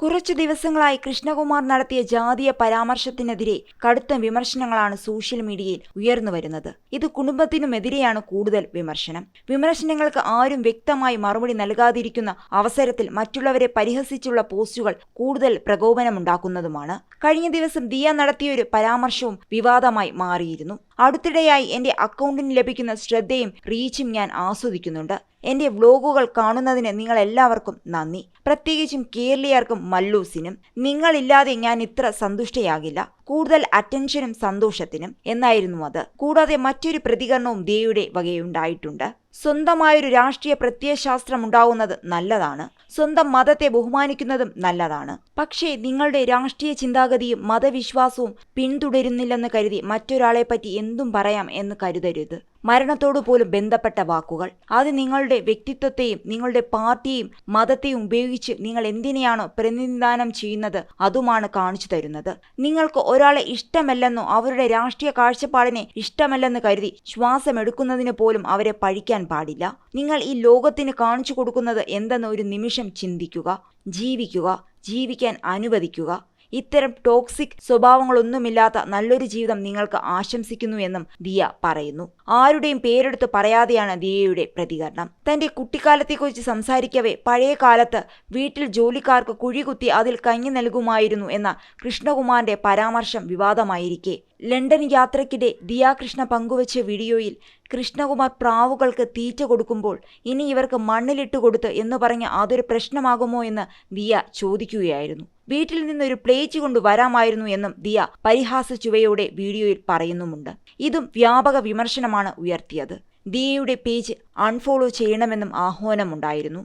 കുറച്ചു ദിവസങ്ങളായി കൃഷ്ണകുമാർ നടത്തിയ ജാതീയ പരാമർശത്തിനെതിരെ കടുത്ത വിമർശനങ്ങളാണ് സോഷ്യൽ മീഡിയയിൽ ഉയർന്നു വരുന്നത്. ഇത് കുടുംബത്തിനുമെതിരെയാണ് കൂടുതൽ വിമർശനം. വിമർശനങ്ങൾക്ക് ആരും വ്യക്തമായി മറുപടി നൽകാതിരിക്കുന്ന അവസരത്തിൽ മറ്റുള്ളവരെ പരിഹസിച്ചുള്ള പോസ്റ്റുകൾ കൂടുതൽ പ്രകോപനമുണ്ടാക്കുന്നതുമാണ്. കഴിഞ്ഞ ദിവസം ദിയ നടത്തിയൊരു പരാമർശവും വിവാദമായി മാറിയിരുന്നു. അടുത്തിടെയായി എന്റെ അക്കൗണ്ടിന് ലഭിക്കുന്ന ശ്രദ്ധയും റീച്ചും ഞാൻ ആസ്വദിക്കുന്നുണ്ട്. എന്റെ വ്ലോഗുകൾ കാണുന്നതിന് നിങ്ങൾ എല്ലാവർക്കും നന്ദി. പ്രത്യേകിച്ചും കേരളീയർക്കും മല്ലൂസിനും. നിങ്ങളില്ലാതെ ഞാൻ ഇത്ര സന്തുഷ്ടയാകില്ല. കൂടുതൽ അറ്റൻഷനും സന്തോഷത്തിനും എന്നായിരുന്നു അത്. കൂടാതെ മറ്റൊരു പ്രതികരണവും ദേയുടെ വകയുണ്ടായിട്ടുണ്ട്. സ്വന്തമായൊരു രാഷ്ട്രീയ പ്രത്യയശാസ്ത്രം ഉണ്ടാവുന്നത് നല്ലതാണ്. സ്വന്തം മതത്തെ ബഹുമാനിക്കുന്നതും നല്ലതാണ്. പക്ഷേ നിങ്ങളുടെ രാഷ്ട്രീയ ചിന്താഗതിയും മതവിശ്വാസവും പിന്തുടരുന്നില്ലെന്ന് കരുതി മറ്റൊരാളെ പറ്റി എന്തും പറയാം എന്ന് കരുതരുത്. മരണത്തോടു പോലും ബന്ധപ്പെട്ട വാക്കുകൾ. അത് നിങ്ങളുടെ വ്യക്തിത്വത്തെയും നിങ്ങളുടെ പാർട്ടിയെയും മതത്തെയും ഉപയോഗിച്ച് നിങ്ങൾ എന്തിനെയാണോ പ്രതിനിധാനം ചെയ്യുന്നത് അതുമാണ് കാണിച്ചു തരുന്നത്. നിങ്ങൾക്ക് ഒരാളെ ഇഷ്ടമല്ലെന്നോ അവരുടെ രാഷ്ട്രീയ കാഴ്ചപ്പാടിനെ ഇഷ്ടമല്ലെന്ന് കരുതി ശ്വാസമെടുക്കുന്നതിന് പോലും അവരെ പഴിക്കാൻ പാടില്ല. നിങ്ങൾ ഈ ലോകത്തിന് കാണിച്ചു കൊടുക്കുന്നത് എന്തെന്ന് ഒരു നിമിഷം ചിന്തിക്കുക ജീവിക്കുക ജീവിക്കാൻ അനുവദിക്കുക. ഇത്തരം ടോക്സിക് സ്വഭാവങ്ങളൊന്നുമില്ലാത്ത നല്ലൊരു ജീവിതം നിങ്ങൾക്ക് ആശംസിക്കുന്നു എന്നും ദിയ പറയുന്നു. ആരുടെയും പേരെടുത്ത് പറയാതെയാണ് ദിയയുടെ പ്രതികരണം. തന്റെ കുട്ടിക്കാലത്തെക്കുറിച്ച് സംസാരിക്കവേ പഴയ കാലത്ത് വീട്ടിൽ ജോലിക്കാർക്ക് കുഴികുത്തി അതിൽ കഞ്ഞി നൽകുമായിരുന്നു എന്ന കൃഷ്ണകുമാറിന്റെ പരാമർശം വിവാദമായിരിക്കെ. ലണ്ടൻ യാത്രയ്ക്കിടെ ദിയാകൃഷ്ണ പങ്കുവച്ച വീഡിയോയിൽ കൃഷ്ണകുമാർ പ്രാവുകൾക്ക് തീറ്റ കൊടുക്കുമ്പോൾ ഇനി ഇവർക്ക് മണ്ണിലിട്ട് കൊടുത്ത് എന്ന് പറഞ്ഞ് അതൊരു പ്രശ്നമാകുമോ എന്ന് ദിയ ചോദിക്കുകയായിരുന്നു. വീട്ടിൽ നിന്നൊരു പ്ലേറ്റ് കൊണ്ട് വരാമായിരുന്നു എന്നും ദിയ പരിഹാസ ചുവയോടെ വീഡിയോയിൽ പറയുന്നുമുണ്ട്. ഇതും വ്യാപക വിമർശനമാണ് ഉയർത്തിയത്. ദിയയുടെ പേജ് അൺഫോളോ ചെയ്യണമെന്നും ആഹ്വാനമുണ്ടായിരുന്നു.